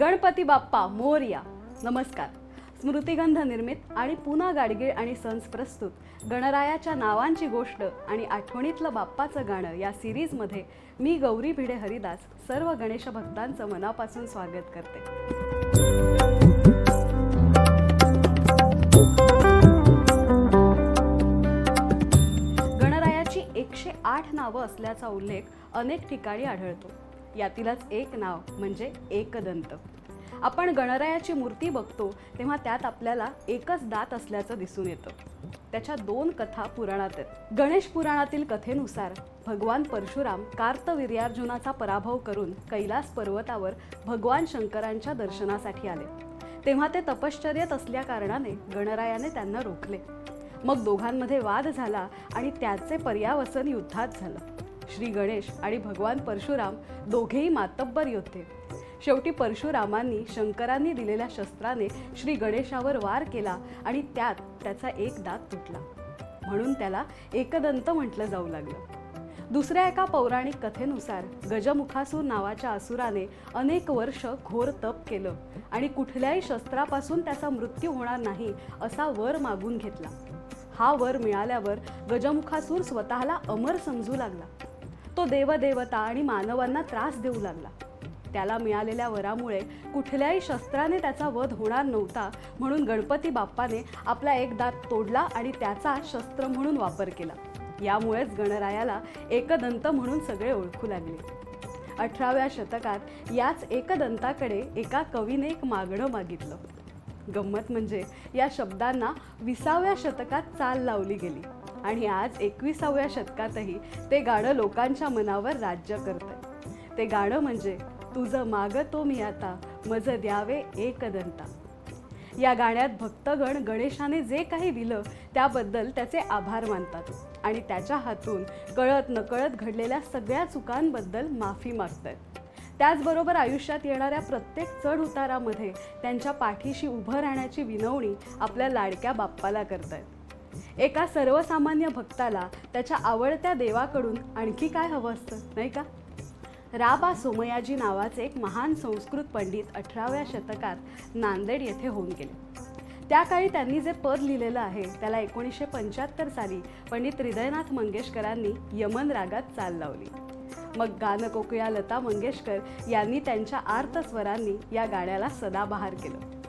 गणपती बाप्पा मोरया. नमस्कार. स्मृतिगंध निर्मित आणि पुन्हा गाडगीळ आणि सन्स प्रस्तुत. गणरायाच्या नावांची गोष्ट आणि आठवणीतलं बाप्पाचं गाणं या सिरीजमध्ये मी गौरी भिडे हरिदास सर्व गणेश भक्तांचं मनापासून स्वागत करते. गणरायाची एकशे आठ नावं असल्याचा उल्लेख अनेक ठिकाणी आढळतो. यातीलच एक नाव म्हणजे एकदंत. आपण गणरायाची मूर्ती बघतो तेव्हा त्यात आपल्याला एकच दात असल्याचं दिसून येतं. त्याच्या दोन कथा पुराणात आहेत. गणेश पुराणातील कथेनुसार भगवान परशुराम कार्तवीर्यार्जुनाचा पराभव करून कैलास पर्वतावर भगवान शंकरांच्या दर्शनासाठी आले. तेव्हा ते तपश्चर्येत असल्या कारणाने गणरायाने त्यांना रोखले. मग दोघांमध्ये वाद झाला आणि त्याचे पर्यावसन युद्धात झालं. श्री गणेश आणि भगवान परशुराम दोघेही मातब्बर योद्धे. शेवटी परशुरामांनी शंकरांनी दिलेल्या शस्त्राने श्री गणेशावर वार केला आणि त्यात त्याचा एक दात तुटला. म्हणून त्याला एकदंत म्हटलं जाऊ लागलं. दुसऱ्या एका पौराणिक कथेनुसार गजमुखासूर नावाच्या असुराने अनेक वर्ष घोर तप केलं आणि कुठल्याही शस्त्रापासून त्याचा मृत्यू होणार नाही असा वर मागून घेतला. हा वर मिळाल्यावर गजमुखासूर स्वतःला अमर समजू लागला. तो देवदेवता आणि मानवांना त्रास देऊ लागला. त्याला मिळालेल्या वरामुळे कुठल्याही शस्त्राने त्याचा वध होणार नव्हता म्हणून गणपती बाप्पाने आपला एक दात तोडला आणि त्याचा शस्त्र म्हणून वापर केला. यामुळेच गणरायाला एकदंत म्हणून सगळे ओळखू लागले. अठराव्या शतकात याच एकदंताकडे एका कवीने एक मागणं मागितलं. गंमत म्हणजे या शब्दांना विसाव्या शतकात चाल लावली गेली. आणि आज एकविसाव्या शतकातही ते गाणं लोकांच्या मनावर राज्य करतंय. ते गाणं म्हणजे तुझं मागतो मी आता मज द्यावे एकदंता. या गाण्यात भक्तगण गणेशाने जे काही दिलं त्याबद्दल त्याचे आभार मानतात आणि त्याच्या हातून कळत नकळत घडलेल्या सगळ्या चुकांबद्दल माफी मागतात त्याचबरोबर आयुष्यात येणाऱ्या प्रत्येक चढ उतारामध्ये त्यांच्या पाठीशी उभं राहण्याची विनवणी आपल्या लाडक्या बाप्पाला करतायत एका सर्वसामान्य भक्ताला त्याच्या आवडत्या देवाकडून आणखी काय हवं असतं नाही का? राबा सोमयाजी नावाचे एक महान संस्कृत पंडित अठराव्या शतकात नांदेड येथे होऊन गेले. त्या काळी त्यांनी जे पद लिहिलेलं आहे त्याला एकोणीसशे पंच्याहत्तर साली पंडित हृदयनाथ मंगेशकरांनी यमन रागात चाल लावली. मग गानकोकिळा लता मंगेशकर यांनी त्यांच्या आर्त स्वरांनी या गाण्याला सदाबहार केलं.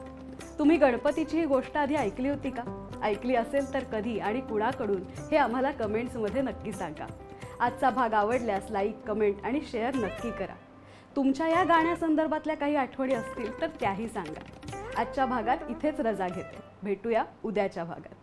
तुम्ही गणपतीची ही गोष्ट आधी ऐकली होती का? ऐकली असेल तर कधी आणि कुणाकडून हे आम्हाला कमेंट्समध्ये नक्की सांगा. आजचा भाग आवडल्यास लाईक कमेंट आणि शेअर नक्की करा. तुमच्या या गाण्यासंदर्भातल्या काही आठवणी असतील तर त्याही सांगा. आजच्या भागात इथेच रजा घेते. भेटूया उद्याच्या भागात.